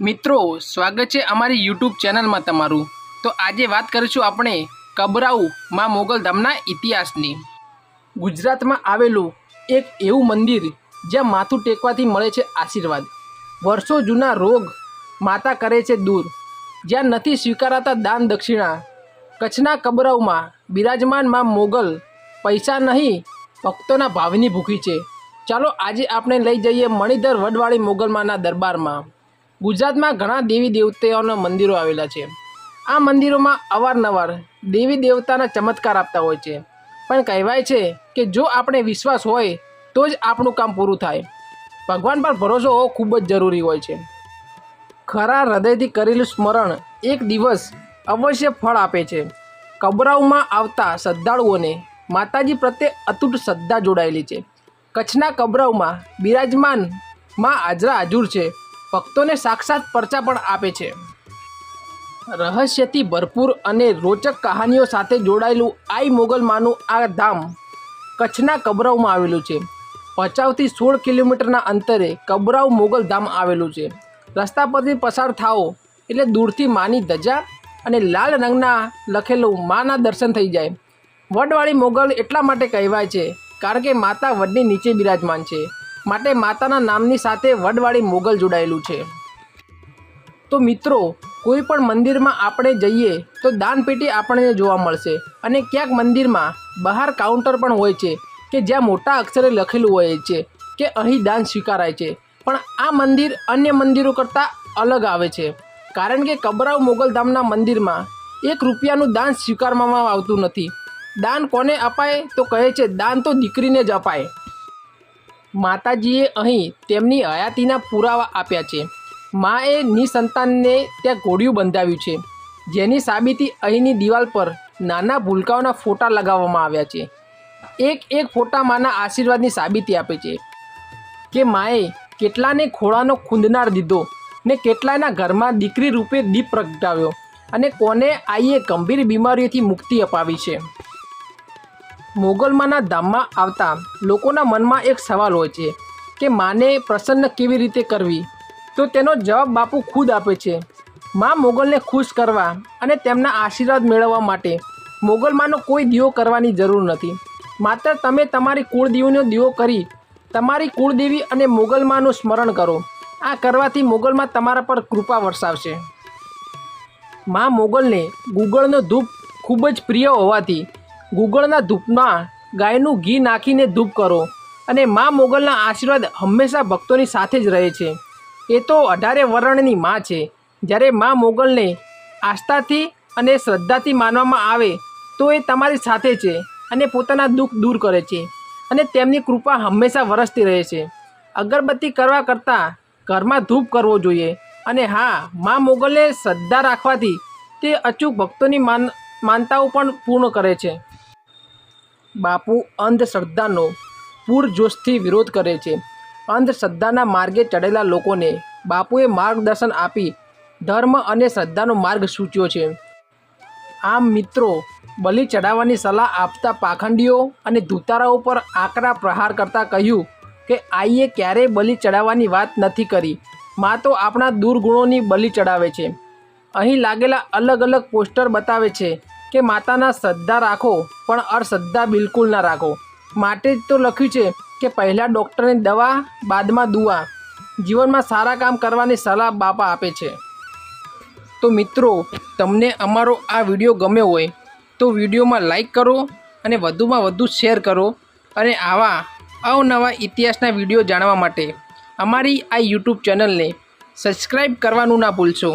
મિત્રો, સ્વાગત છે અમારી યુટ્યુબ ચેનલમાં તમારું. તો આજે વાત કરીશું આપણે કબરાઉ માં મોગલ ધામના ઇતિહાસની. ગુજરાતમાં આવેલું એક એવું મંદિર જ્યાં માથું ટેકવાથી મળે છે આશીર્વાદ. વર્ષો જૂના રોગ માતા કરે છે દૂર. જ્યાં નથી સ્વીકારાતા દાન દક્ષિણા. કચ્છના કબરાઉમાં બિરાજમાનમાં મોગલ પૈસા નહીં, ભક્તોના ભાવની ભૂખી છે. ચાલો આજે આપણે લઈ જઈએ મણિધર વડવાળી મોગલમાના દરબારમાં. ગુજરાતમાં ઘણા દેવી દેવતાઓના મંદિરો આવેલા છે. આ મંદિરોમાં અવારનવાર દેવી દેવતાના ચમત્કાર આપતા હોય છે. પણ કહેવાય છે કે જો આપણે વિશ્વાસ હોય, તો જ આપણું કામ પૂરું થાય. ભગવાન પર ભરોસો હોવો ખૂબ જ જરૂરી હોય છે. ખરા હૃદયથી કરેલું સ્મરણ એક દિવસ અવશ્ય ફળ આપે છે. કબરાઉમાં આવતા શ્રદ્ધાળુઓને માતાજી પ્રત્યે અતૂટ શ્રદ્ધા જોડાયેલી છે. કચ્છના કબરાઉમાં બિરાજમાનમાં હાજરા હાજુર છે. ભક્તોને સાક્ષાત પરચા પણ આપે છે. રહસ્યથી ભરપૂર અને રોચક કહાનીઓ સાથે જોડાયેલું આઈ મોગલમાનું આ ધામ કચ્છના કબરાઉમાં આવેલું છે. ભચાઉથી સોળ કિલોમીટરના અંતરે કબરાઉ મોગલ ધામ આવેલું છે. રસ્તા પરથી પસાર થાઓ એટલે દૂરથી માની ધજા અને લાલ રંગના લખેલું માના દર્શન થઈ જાય. વડવાળી મોગલ એટલા માટે કહેવાય છે કારણ કે માતા વડની નીચે બિરાજમાન છે. માટે માતાના નામની સાથે વડવાળી મોગલ જોડાયેલું છે. તો મિત્રો, કોઈ પણ મંદિરમાં આપણે જઈએ તો દાનપેટી આપણને જોવા મળશે અને ક્યાંક મંદિરમાં બહાર કાઉન્ટર પણ હોય છે કે જ્યાં મોટા અક્ષરે લખેલું હોય છે કે અહીં દાન સ્વીકારાય છે. પણ આ મંદિર અન્ય મંદિરો કરતાં અલગ આવે છે. કારણ કે કબરાવ મોગલધામના મંદિરમાં એક રૂપિયાનું દાન સ્વીકારવામાં આવતું નથી. દાન કોને અપાય? તો કહે છે, દાન તો દીકરીને જ અપાય. માતાજીએ અહીં તેમની હયાતીના પુરાવા આપ્યા છે. માએ નિસંતાનને ત્યાં ઘોડિયું બંધાવ્યું છે. જેની સાબિતી અહીંની દિવાલ પર નાના ભૂલકાઓના ફોટા લગાવવામાં આવ્યા છે. એક એક ફોટા માના આશીર્વાદની સાબિતી આપે છે કે માએ કેટલાને ખોળાનો ખૂંદનાર દીધો ને કેટલાના ઘરમાં દીકરી રૂપે દીપ પ્રગટાવ્યો અને કોને આઈએ ગંભીર બીમારીઓથી મુક્તિ અપાવી છે. મોગલમાના ધામમાં આવતા લોકોના મનમાં એક સવાલ હોય છે કે માને પ્રસન્ન કેવી રીતે કરવી? તો તેનો જવાબ બાપુ ખુદ આપે છે. મા મોગલને ખુશ કરવા અને તેમના આશીર્વાદ મેળવવા માટે મોગલમાનો કોઈ દીવો કરવાની જરૂર નથી. માત્ર તમે તમારી કુળદેવીનો દીવો કરી તમારી કુળદેવી અને મોગલમાનું સ્મરણ કરો. આ કરવાથી મોગલમાં તમારા પર કૃપા વરસાવશે. મા મોગલને ગુગળનો ધૂપ ખૂબ જ પ્રિય હોવાથી ગુગળના ધૂપમાં ગાયનું ઘી નાખીને ધૂપ કરો અને મા મોગલના આશીર્વાદ હંમેશા ભક્તોની સાથે જ રહે છે. એ તો અઢારે વર્ણની મા છે. જ્યારે મા મોગલને આસ્થાથી અને શ્રદ્ધાથી માનવામાં આવે, તો એ તમારી સાથે છે અને પોતાના દુઃખ દૂર કરે છે અને તેમની કૃપા હંમેશા વરસતી રહે છે. અગરબત્તી કરવા કરતાં ઘરમાં ધૂપ કરવો જોઈએ અને હા, મા મોગલને શ્રદ્ધા રાખવાથી તે અચૂક ભક્તોની માન માનતાઓ પણ પૂર્ણ કરે છે. બાપુ અંધશ્રદ્ધાનો પૂરજોશથી વિરોધ કરે છે. અંધશ્રદ્ધાના માર્ગે ચડેલા લોકોને બાપુએ માર્ગદર્શન આપી ધર્મ અને શ્રદ્ધાનો માર્ગ સૂચ્યો છે. આમ મિત્રો, બલિ ચડાવવાની સલાહ આપતા પાખંડીઓ અને ધૂતારાઓ પર આકરા પ્રહાર કરતાં કહ્યું કે, આઈએ ક્યારેય બલિ ચડાવવાની વાત નથી કરી. માં તો આપણા દુર્ગુણોની બલિ ચડાવે છે. અહીં લાગેલા અલગ અલગ પોસ્ટર બતાવે છે. કે માતાના શ્રદ્ધા રાખો, પણ અશ્રદ્ધા બિલકુલ ના રાખો. માટે જ તો લખ્યું છે કે પહેલાં ડૉક્ટરની દવા, બાદમાં દુઆ. જીવનમાં સારા કામ કરવાની સલાહ બાપા આપે છે. તો મિત્રો, તમને અમારો આ વીડિયો ગમ્યો હોય, તો વિડીયોમાં લાઈક કરો અને વધુમાં વધુ શેર કરો અને આવા અવનવા ઇતિહાસના વીડિયો જાણવા માટે અમારી આ યુટ્યુબ ચેનલને સબસ્ક્રાઈબ કરવાનું ના ભૂલશો.